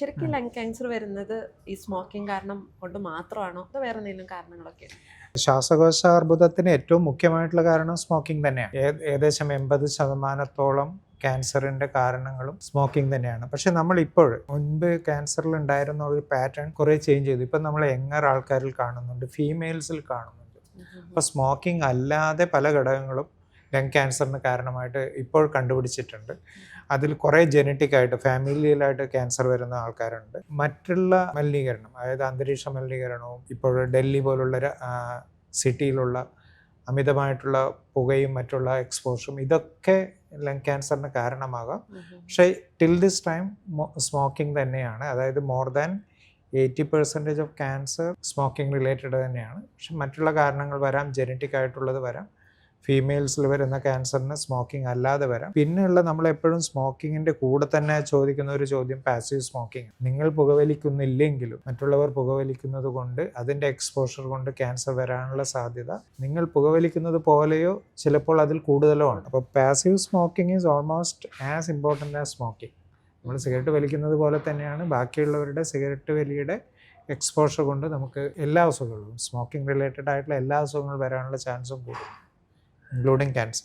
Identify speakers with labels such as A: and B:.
A: ശരിക്കും lung cancer വരുന്നത് ഈ സ്മോക്കിംഗ് കാരണം കൊണ്ട് മാത്രമാണോ? അതോ വേറെ എന്തെങ്കിലും കാരണങ്ങളൊക്കെ?
B: ശ്വാസകോശ അർബുദത്തിന് ഏറ്റവും മുഖ്യമായിട്ടുള്ള കാരണം സ്മോക്കിംഗ് തന്നെയാണ്. ഏകദേശം എൺപത് ശതമാനത്തോളം ക്യാൻസറിന്റെ കാരണങ്ങളും സ്മോക്കിംഗ് തന്നെയാണ്. പക്ഷെ നമ്മൾ ഇപ്പോൾ മുൻപ് ക്യാൻസറിൽ ഉണ്ടായിരുന്ന ഒരു പാറ്റേൺ കുറേ ചേഞ്ച് ചെയ്തു. ഇപ്പം നമ്മൾ യങ്ങർ ആൾക്കാരിൽ കാണുന്നുണ്ട് ഫീമെയിൽസിൽ കാണുന്നുണ്ട്. അപ്പോൾ സ്മോക്കിംഗ് അല്ലാതെ പല ഘടകങ്ങളും ലങ് ക്യാൻസറിന് കാരണമായിട്ട് ഇപ്പോൾ കണ്ടുപിടിച്ചിട്ടുണ്ട്. അതിൽ കുറേ ജനറ്റിക്കായിട്ട് ഫാമിലിയിലായിട്ട് ക്യാൻസർ വരുന്ന ആൾക്കാരുണ്ട്. മറ്റുള്ള മലിനീകരണം അതായത് അന്തരീക്ഷ മലിനീകരണവും ഇപ്പോൾ ഡൽഹി പോലുള്ള സിറ്റിയിലുള്ള അമിതമായിട്ടുള്ള പുകയും മറ്റുള്ള എക്സ്പോഷറും ഇതൊക്കെ ലങ് ക്യാൻസറിന് കാരണമാകാം. പക്ഷേ ടിൽ ദിസ് ടൈം സ്മോക്കിംഗ് തന്നെയാണ്. അതായത് more than eighty percentage of cancer smoking related തന്നെയാണ്. പക്ഷെ മറ്റുള്ള കാരണങ്ങൾ വരാം ജനറ്റിക് ആയിട്ടുള്ളത് വരാം. ഫീമെയിൽസിൽ വരുന്ന ക്യാൻസറിന് സ്മോക്കിംഗ് അല്ലാതെ വരാം. പിന്നെയുള്ള നമ്മൾ എപ്പോഴും സ്മോക്കിങ്ങിന്റെ കൂടെ തന്നെ ചോദിക്കുന്ന ഒരു ചോദ്യം പാസീവ് സ്മോക്കിംഗ് നിങ്ങൾ പുകവലിക്കുന്നില്ലെങ്കിലും മറ്റുള്ളവർ പുകവലിക്കുന്നത് കൊണ്ട് അതിന്റെ എക്സ്പോഷർ കൊണ്ട് ക്യാൻസർ വരാനുള്ള സാധ്യത നിങ്ങൾ പുകവലിക്കുന്നത് പോലെയോ ചിലപ്പോൾ അതിൽ കൂടുതലോ ആണ്. അപ്പോൾ passive smoking is almost as important as smoking നമ്മൾ സിഗരറ്റ് വലിക്കുന്നത് പോലെ തന്നെയാണ് ബാക്കിയുള്ളവരുടെ സിഗരറ്റ് വലിയുടെ എക്സ്പോഷർ കൊണ്ട് നമുക്ക് എല്ലാ അസുഖങ്ങളും സ്മോക്കിംഗ് റിലേറ്റഡ് ആയിട്ടുള്ള എല്ലാ അസുഖങ്ങളും വരാനുള്ള ചാൻസും കൂടും. Including cancer